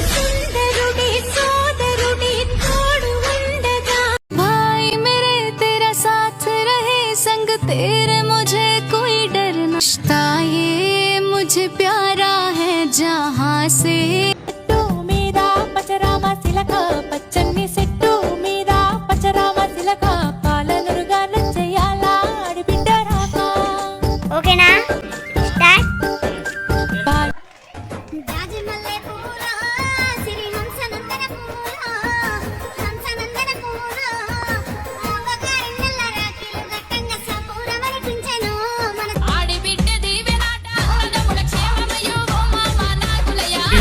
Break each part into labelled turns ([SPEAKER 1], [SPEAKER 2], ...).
[SPEAKER 1] Thank you.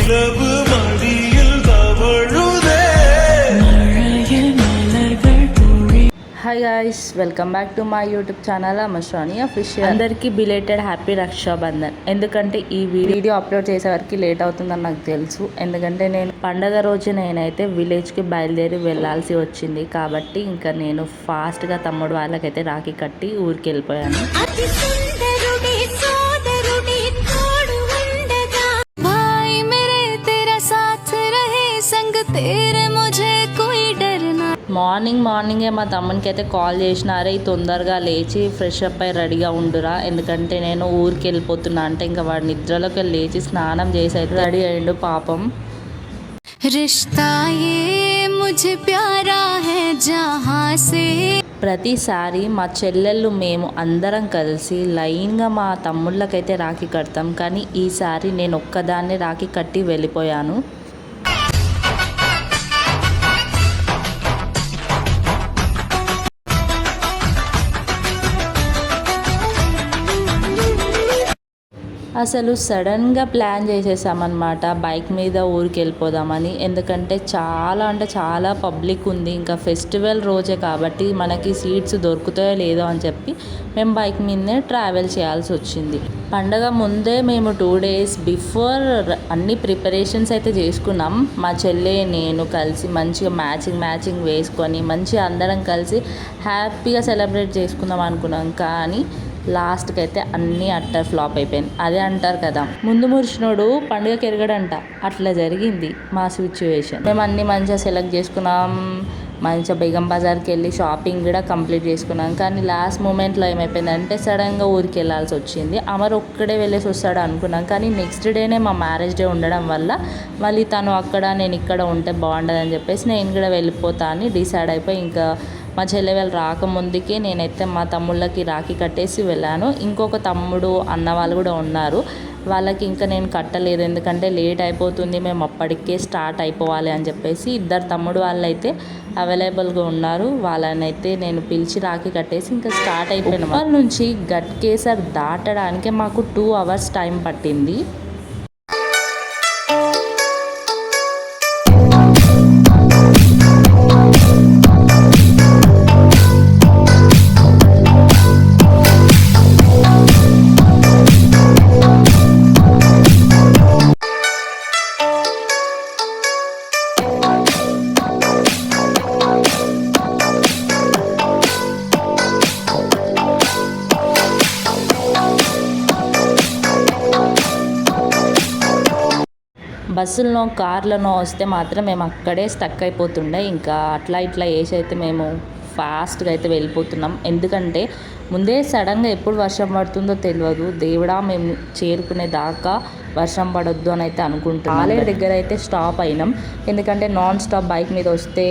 [SPEAKER 2] நிலவு மடியில் தவழுதே
[SPEAKER 3] hi guys welcome back to my YouTube channel Amaswani official అందరికీ belated happy Rakshabandhan ఎందుకంటే ఈ వీడియో అప్లోడ్ చేసే వరకు లేట్ అవుతుందని నాకు తెలుసు ఎందుకంటే నేను పండగ రోజు నేనైతే విలేజ్కి బయలుదేరి వెళ్ళాల్సి వచ్చింది కాబట్టి ఇంకా నేను ఫాస్ట్గా తమ్ముడు వాళ్ళకైతే రాఖీ కట్టి ఊరికి వెళ్ళిపోయాను మార్నింగ్ మార్నింగే మా తమ్మునికి అయితే కాల్ చేసినారే తొందరగా లేచి ఫ్రెష్ అప్ అయి రెడీగా ఉండురా. ఎందుకంటే నేను ఊరికి వెళ్ళిపోతున్నా. అంటే ఇంకా వాడి నిద్రలోకి లేచి స్నానం చేసి అయితే రెడీ అయ్యిండు పాపం.
[SPEAKER 1] జహా
[SPEAKER 3] ప్రతిసారి మా చెల్లెళ్ళు మేము అందరం కలిసి లైన్గా మా తమ్ముళ్ళకైతే రాఖీ కడతాం. కానీ ఈసారి నేను ఒక్కదాన్నే రాఖీ కట్టి వెళ్ళిపోయాను. అసలు సడన్గా ప్లాన్ చేసేసామన్నమాట. బైక్ మీద ఊరికి వెళ్ళిపోదామని ఎందుకంటే చాలా అంటే చాలా పబ్లిక్ ఉంది. ఇంకా ఫెస్టివల్ రోజే కాబట్టి మనకి సీట్స్ దొరుకుతాయో లేదో అని చెప్పి మేము బైక్ మీదనే ట్రావెల్ చేయాల్సి వచ్చింది. పండగ ముందే మేము టూ డేస్ బిఫోర్ అన్ని ప్రిపరేషన్స్ అయితే చేసుకున్నాం. మా చెల్లె నేను కలిసి మంచిగా మ్యాచింగ్ మ్యాచింగ్ వేసుకొని మంచిగా అందరం కలిసి హ్యాపీగా సెలబ్రేట్ చేసుకుందాం అనుకున్నాం. కానీ లాస్ట్కి అయితే అన్నీ అట్టర్ ఫ్లాప్ అయిపోయింది. అదే అంటారు కదా ముందు మురిసినోడు పండుగకి ఎరగడంట అట్లా జరిగింది మా సిచ్యువేషన్. మేము అన్నీ మంచిగా సెలెక్ట్ చేసుకున్నాం. మంచిగా బేగం బజార్కి వెళ్ళి షాపింగ్ కూడా కంప్లీట్ చేసుకున్నాం. కానీ లాస్ట్ మూమెంట్లో ఏమైపోయిందంటే సడన్గా ఊరికి వెళ్ళాల్సి వచ్చింది. అమర్ ఒక్కడే వెళ్ళేసి వస్తాడు అనుకున్నాం. కానీ నెక్స్ట్ డేనే మా మ్యారేజ్ డే ఉండడం వల్ల మళ్ళీ తను అక్కడ నేను ఇక్కడ ఉంటే బాగుండదని చెప్పేసి నేను కూడా వెళ్ళిపోతా అని డిసైడ్ అయిపోయి ఇంకా మా చెల్లె వాళ్ళు రాకముందుకే నేనైతే మా తమ్ముళ్ళకి రాఖీ కట్టేసి వెళ్ళాను. ఇంకొక తమ్ముడు అన్న వాళ్ళు కూడా ఉన్నారు. వాళ్ళకి ఇంకా నేను కట్టలేదు. ఎందుకంటే లేట్ అయిపోతుంది. మేము అప్పటికే స్టార్ట్ అయిపోవాలి అని చెప్పేసి ఇద్దరు తమ్ముడు వాళ్ళైతే అవైలబుల్గా ఉన్నారు. వాళ్ళనైతే నేను పిలిచి రాఖీ కట్టేసి ఇంకా స్టార్ట్ అయిపోయిన. వాళ్ళ నుంచి గట్కేసర్ దాటడానికి మాకు టూ అవర్స్ టైం పట్టింది. బస్సుల్లో కార్లలో వస్తే మాత్రం మేము అక్కడే స్టక్ అయిపోతుండే. ఇంకా అట్లా ఇట్లా వేసి అయితే మేము ఫాస్ట్గా అయితే వెళ్ళిపోతున్నాం. ఎందుకంటే ముందే సడన్గా ఎప్పుడు వర్షం పడుతుందో తెలియదు దేవుడా మేము చేరుకునే దాకా వర్షం పడొద్దు అని అయితే అనుకుంటున్నాం. ఆలయ దగ్గర అయితే స్టాప్ అయినాం. ఎందుకంటే నాన్ స్టాప్ బైక్ మీద వస్తే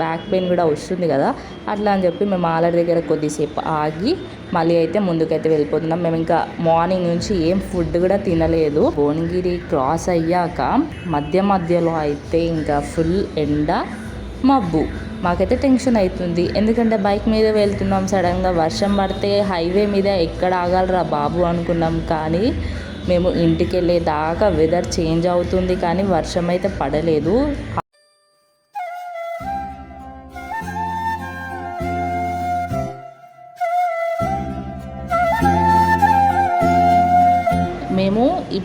[SPEAKER 3] బ్యాక్ పెయిన్ కూడా వస్తుంది కదా. అట్లా అని చెప్పి మేము ఆలయ దగ్గర కొద్దిసేపు ఆగి మళ్ళీ అయితే ముందుకైతే వెళ్ళిపోతున్నాం. మేము ఇంకా మార్నింగ్ నుంచి ఏం ఫుడ్ కూడా తినలేదు. భువనగిరి క్రాస్ అయ్యాక మధ్య మధ్యలో అయితే ఇంకా ఫుల్ ఎండ మబ్బు. మాకైతే టెన్షన్ అవుతుంది ఎందుకంటే బైక్ మీద వెళ్తున్నాం సడన్గా వర్షం పడితే హైవే మీద ఎక్కడ ఆగాలరా బాబు అనుకున్నాం. కానీ మేము ఇంటికి వెళ్ళేదాకా వెదర్ చేంజ్ అవుతుంది కానీ వర్షం అయితే పడలేదు.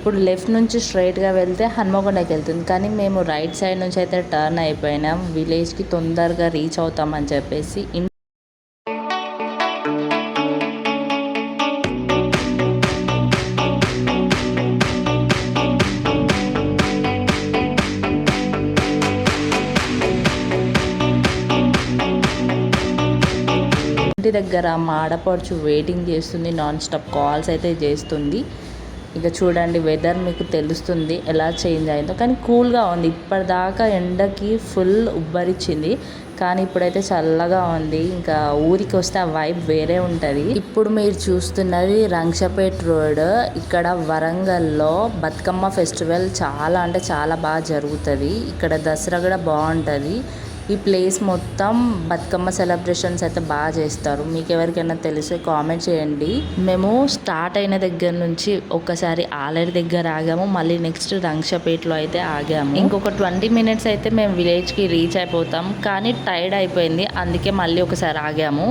[SPEAKER 3] ఇప్పుడు లెఫ్ట్ నుంచి స్ట్రైట్గా వెళ్తే హనుమకొండకి వెళ్తుంది. కానీ మేము రైట్ సైడ్ నుంచి అయితే టర్న్ అయిపోయినాం. విలేజ్కి తొందరగా రీచ్ అవుతామని చెప్పేసి ఇంటి దగ్గర మా ఆడపడుచు వెయిటింగ్ చేస్తుంది. నాన్ స్టాప్ కాల్స్ అయితే చేస్తుంది. ఇక చూడండి వెదర్ మీకు తెలుస్తుంది ఎలా చేంజ్ అయిందో. కానీ కూల్గా ఉంది. ఇప్పటిదాకా ఎండకి ఫుల్ ఉబ్బరిచ్చింది. కానీ ఇప్పుడైతే చల్లగా ఉంది. ఇంకా ఊరికి వస్తే ఆ వైబ్ వేరే ఉంటుంది. ఇప్పుడు మీరు చూస్తున్నది రంగషపేట్ రోడ్. ఇక్కడ వరంగల్లో బతుకమ్మ ఫెస్టివల్ చాలా అంటే చాలా బాగా జరుగుతుంది. ఇక్కడ దసరా కూడా బాగుంటుంది. ఈ ప్లేస్ మొత్తం బతుకమ్మ సెలబ్రేషన్స్ అయితే బాగా చేస్తారు. మీకు ఎవరికైనా తెలిసే కామెంట్ చేయండి. మేము స్టార్ట్ అయిన దగ్గర నుంచి ఒకసారి ఆలయ దగ్గర ఆగాము. మళ్ళీ నెక్స్ట్ రంగషపేట్లో అయితే ఆగాము. ఇంకొక ట్వంటీ మినిట్స్ అయితే మేము విలేజ్కి రీచ్ అయిపోతాం. కానీ టైర్డ్ అయిపోయింది. అందుకే మళ్ళీ ఒకసారి ఆగాము.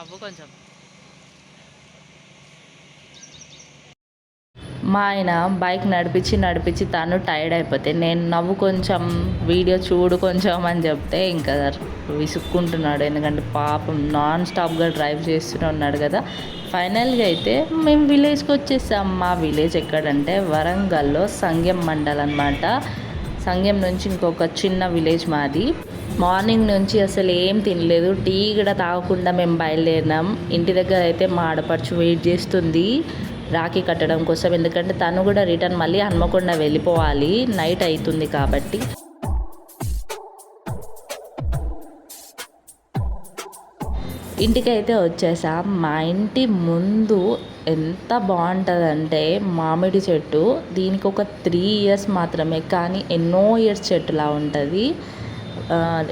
[SPEAKER 3] అవ్వు కొంచెం. మా ఆయన బైక్ నడిపించి నడిపించి తను టైర్డ్ అయిపోతే నేను నవ్వు కొంచెం వీడియో చూడు కొంచెం అని చెప్తే ఇంకా విసుక్కుంటున్నాడు. ఎందుకంటే పాపం నాన్ స్టాప్గా డ్రైవ్ చేస్తూనే ఉన్నాడు కదా. ఫైనల్గా అయితే మేము విలేజ్కి వచ్చేసాం. మా విలేజ్ ఎక్కడంటే వరంగల్లో సంగ్యం మండల్ అనమాట సంగెం నుంచి ఇంకొక చిన్న విలేజ్ మాది. మార్నింగ్ నుంచి అసలు ఏం తినలేదు. టీ కూడా తాగకుండా మేము బయలుదేరినాం. ఇంటి దగ్గర అయితే మా ఆడపడుచు వెయిట్ చేస్తుంది. రాఖీ కట్టడం కోసం. ఎందుకంటే తను కూడా రిటర్న్ మళ్ళీ హన్మకొండ వెళ్ళిపోవాలి. నైట్ అవుతుంది కాబట్టి. ఇంటికైతే వచ్చేసా. మా ఇంటి ముందు ఎంత బాగుంటుందంటే మామిడి చెట్టు. దీనికి ఒక త్రీ ఇయర్స్ మాత్రమే. కానీ ఎన్నో ఇయర్స్ చెట్టులా ఉంటుంది.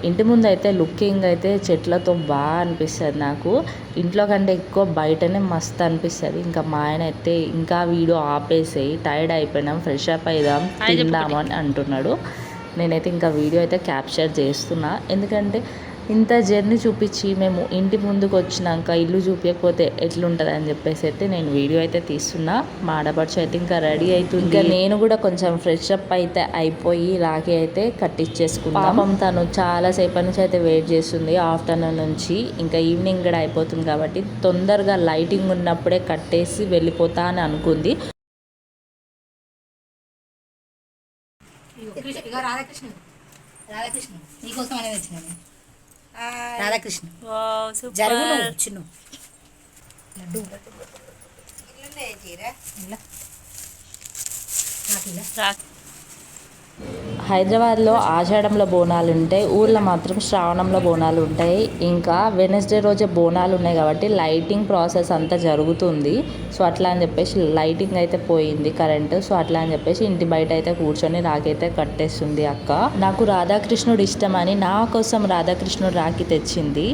[SPEAKER 3] ఇంటి ముందు అయితే లుకింగ్ అయితే చెట్లతో బాగా అనిపిస్తుంది నాకు. ఇంట్లో కంటే ఎక్కువ బయటనే మస్తు అనిపిస్తుంది. ఇంకా మా ఆయన అయితే ఇంకా వీడియో ఆపేసేయి టైర్డ్ అయిపోయినాం ఫ్రెష్ అప్ అయిదాం తిందాము అని అంటున్నాడు. నేనైతే ఇంకా వీడియో అయితే క్యాప్చర్ చేస్తున్నా. ఎందుకంటే ఇంత జర్నీ చూపించి మేము ఇంటి ముందుకు వచ్చినాక ఇల్లు చూపించకపోతే ఎట్లుంటుంది అని చెప్పేసి అయితే నేను వీడియో అయితే తీస్తున్నా. మా ఆడపడుచు అయితే ఇంకా రెడీ అవుతుంది. ఇంకా నేను కూడా కొంచెం ఫ్రెష్ అప్ అయితే అయిపోయి రాఖీ అయితే కట్టించేసుకున్నాం పాపం తను చాలా సేపటి నుంచి అయితే వెయిట్ చేస్తుంది. ఆఫ్టర్నూన్ నుంచి ఇంకా ఈవినింగ్ కూడా అయిపోతుంది కాబట్టి తొందరగా లైటింగ్ ఉన్నప్పుడే కట్టేసి వెళ్ళిపోతా అని అనుకుంది.
[SPEAKER 4] రాధాకృష్ణ. రాధాకృష్ణ నీకోసం అనేది వచ్చినాను రాధాకృష్ణ. జరుగు చిన్ను. లడ్డు. ఇలా.
[SPEAKER 3] హైదరాబాద్లో ఆషాఢంలో బోనాలు ఉంటాయి ఊర్లో మాత్రం శ్రావణంలో బోనాలు ఉంటాయి. ఇంకా వెనస్డే రోజే బోనాలు ఉన్నాయి కాబట్టి లైటింగ్ ప్రాసెస్ అంతా జరుగుతుంది. సో అట్లా అని చెప్పేసి లైటింగ్ అయితే పోయింది కరెంటు. సో అట్లా అని చెప్పేసి ఇంటి బయట అయితే కూర్చొని రాకైతే కట్టేస్తుంది అక్క. నాకు రాధాకృష్ణుడు ఇష్టమని నా కోసం రాధాకృష్ణుడు రాఖీ తెచ్చింది.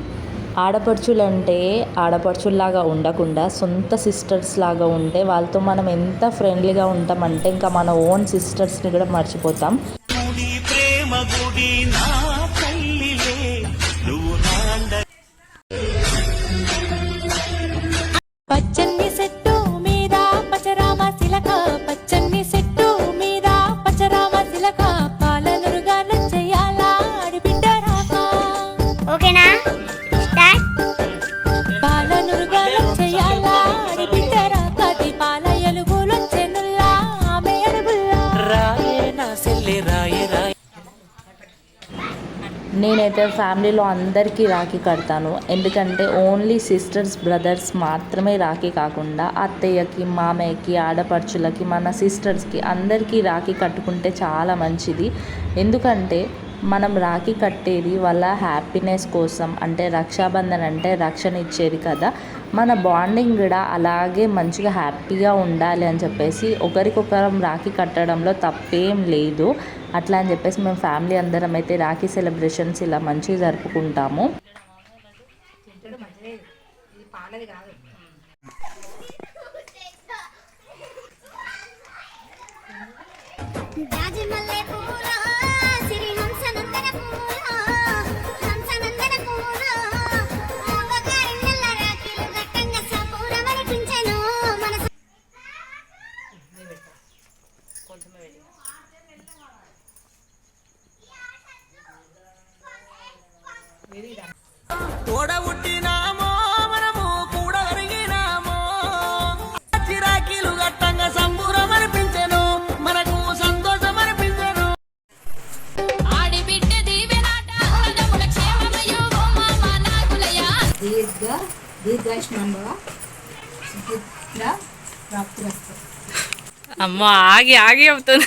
[SPEAKER 3] ఆడపడుచులు అంటే ఆడపడుచుల్లాగా ఉండకుండా సొంత సిస్టర్స్ లాగా ఉంటే వాళ్ళతో మనం ఎంత ఫ్రెండ్లీగా ఉంటామంటే ఇంకా మన ఓన్ సిస్టర్స్ని కూడా మర్చిపోతాం.
[SPEAKER 5] పచ్చని
[SPEAKER 3] నేనైతే ఫ్యామిలీలో అందరికీ రాఖీ కడతాను. ఎందుకంటే ఓన్లీ సిస్టర్స్ బ్రదర్స్ మాత్రమే రాఖీ కాకుండా అత్తయ్యకి మామయ్యకి ఆడపడుచులకి మన సిస్టర్స్కి అందరికీ రాఖీ కట్టుకుంటే చాలా మంచిది. ఎందుకంటే మనం రాఖీ కట్టేది వాళ్ళ హ్యాపీనెస్ కోసం అంటే రక్షాబంధన్ అంటే రక్షణ ఇచ్చేది కదా. మన బాండింగ్ కూడా అలాగే మంచిగా హ్యాపీగా ఉండాలి అని చెప్పేసి ఒకరికొకరం రాఖీ కట్టడంలో తప్పేం లేదు. అట్లా అని చెప్పేసి మేము ఫ్యామిలీ అందరం అయితే రాఖీ సెలబ్రేషన్స్ ఇలా మంచిగా జరుపుకుంటాము.
[SPEAKER 6] జాజి
[SPEAKER 4] దీర్ఘాయుష్మాన్ భవ ప్రాప్తిరస్తు
[SPEAKER 7] ఆగి ఆగి చెప్తుంది.